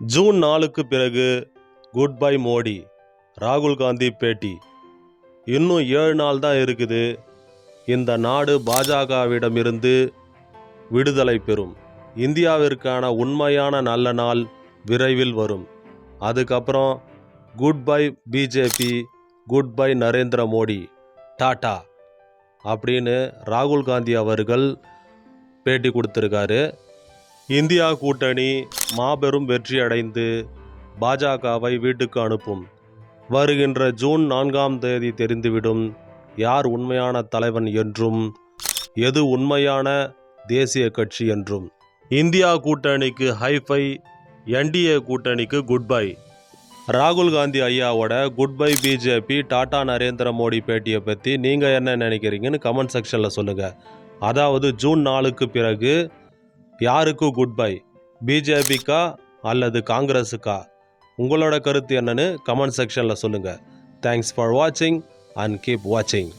June நாலுக்கு பிறகு good bye Modi ராகுல் காந்தி பேட்டி. இன்னும் ஏழு நாள் தான் இருக்குது. இந்த நாடு பாஜகவிடமிருந்து விடுதலை பெறும். இந்தியாவிற்கான உண்மையான நல்ல நாள் விரைவில் வரும். அதுக்கப்புறம் good bye BJP good bye Narendra Modi tata அப்படின்னு ராகுல் காந்தி அவர்கள் பேட்டி கொடுத்துருக்காரு. இந்தியா கூட்டணி மாபெரும் வெற்றியடைந்து பாஜகவை வீட்டுக்கு அனுப்பும். வருகின்ற ஜூன் நான்காம் தேதி தெரிந்துவிடும் யார் உண்மையான தலைவன் என்றும் எது உண்மையான தேசிய கட்சி என்றும். இந்தியா கூட்டணிக்கு ஹைஃபை என்டிஏ கூட்டணிக்கு குட் பை ராகுல் காந்தி ஐயாவோட good bye BJP tata Narendra Modi பேட்டியை பற்றி நீங்கள் என்ன நினைக்கிறீங்கன்னு கமெண்ட் செக்ஷனில் சொல்லுங்கள் அதாவது ஜூன் நாலுக்கு பிறகு யாருக்கு குட் பை பிஜேபிக்கா அல்லது காங்கிரஸுக்கா உங்களோட கருத்து என்னன்னு கமெண்ட் செக்ஷனில் சொல்லுங்கள் தேங்க்ஸ் ஃபார் வாட்சிங் அண்ட் கீப் வாட்சிங்